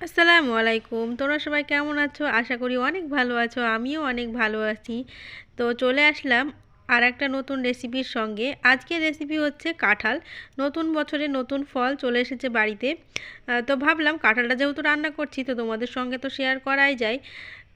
আসসালামু আলাইকুম। তোমরা সবাই কেমন আছো? আশা করি অনেক ভালো আছো, আমিও অনেক ভালো আছি। তো চলে আসলাম আর একটা নতুন রেসিপির সঙ্গে। আজকের রেসিপি হচ্ছে কাঁঠাল। নতুন বছরে নতুন ফল চলে এসেছে বাড়িতে। তো ভাবলাম কাঁঠালটা যেহেতু রান্না করছি, তো তোমাদের সঙ্গে তো শেয়ার করাই যায়।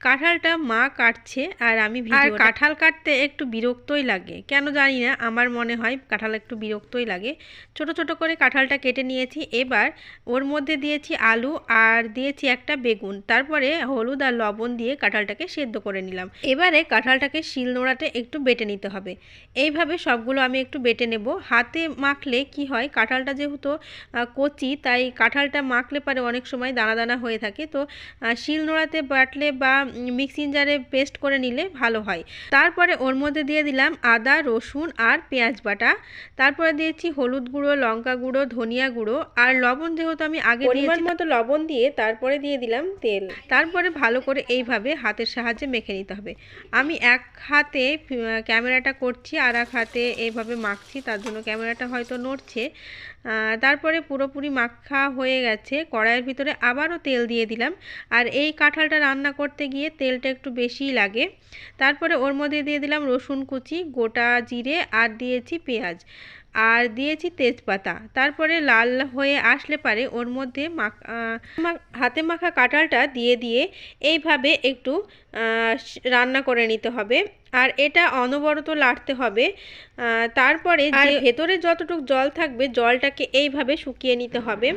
কাঁঠালটা মা কাটছে আর আমি আর কাঁঠাল কাটতে একটু বিরক্তই লাগে। কেন জানি না আমার মনে হয় কাঁঠাল একটু বিরক্তই লাগে। ছোট ছোট করে কাঁঠালটা কেটে নিয়েছি। এবার ওর মধ্যে দিয়েছি আলু আর দিয়েছি একটা বেগুন। তারপরে হলুদ আর লবণ দিয়ে কাঁঠালটাকে সেদ্ধ করে নিলাম। এবারে কাঁঠালটাকে শিল নোড়াতে একটু বেটে নিতে হবে। এইভাবে সবগুলো আমি একটু বেটে নেব। হাতে মাখলে কি হয় কাঁঠালটা যেহেতু কচি তাই কাঁঠালটা মাখলে পারে অনেক সময় দানা দানা হয়ে থাকে। তো শিল নোড়াতে বাটলে বা মিক্সিং জারে পেস্ট করে নিলে ভালো হয়। তারপরে ওর মধ্যে দিয়ে দিলাম আদা রসুন আর পেঁয়াজ বাটা। তারপরে দিয়েছি হলুদ গুঁড়ো লঙ্কা গুঁড়ো ধনিয়া গুঁড়ো আর লবণ যেহেতু আমি আগে পরিমাণ মতো লবণ দিয়ে তারপরে দিয়ে দিলাম তেল। তারপরে ভালো করে এইভাবে হাতের সাহায্যে মেখে নিতে হবে। আমি এক হাতে ক্যামেরাটা করছি আর এক হাতে এইভাবে মাখছি তার জন্য ক্যামেরাটা হয়তো নড়ছে। তারপরে পুরোপুরি মাখা হয়ে গেছে। কড়াইয়ের ভিতরে আবারও তেল দিয়ে দিলাম। আর এই কাঁঠালটা রান্না করতে গিয়ে তেলটা একটু বেশিই লাগে। তারপরে ওর মধ্যে দিয়ে দিলাম রসুন কুচি, গোটা জিরে, আর দিয়েছি পেঁয়াজ। আর দিয়েছি তেজপাতা। তারপরে লাল হয়ে আসলে পারে ওর মধ্যে হাতে মাখা কাঁঠালটা দিয়ে দিয়ে এইভাবে একটু রান্না করে নিতে হবে। আর এটা অনবরত লাড়তে হবে। তারপরে আর ভেতরে যতটুকু জল থাকবে জলটাকে এইভাবে শুকিয়ে নিতে হবে।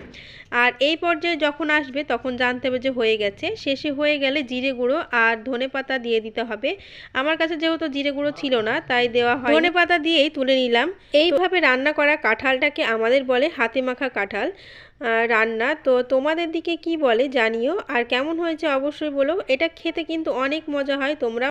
আর এই পর্যায়ে যখন আসবে তখন জানতে হবে যে হয়ে গেছে। শেষে হয়ে গেলে জিরে গুঁড়ো আর ধনে পাতা দিয়ে দিতে হবে। আমার কাছে যেহেতু জিরে গুঁড়ো ছিল না তাই দেওয়া হয় ধনে পাতা দিয়েই তুলে নিলাম। এইভাবে রান্না করা কাঁঠালটাকে আমাদের বলে হাতে মাখা কাঁঠাল রান্না। তো তোমাদের দিকে কি বলে জানিও, আর কেমন হয়েছে অবশ্যই বলো। এটা খেতে কিন্তু অনেক মজা হয়, তোমরা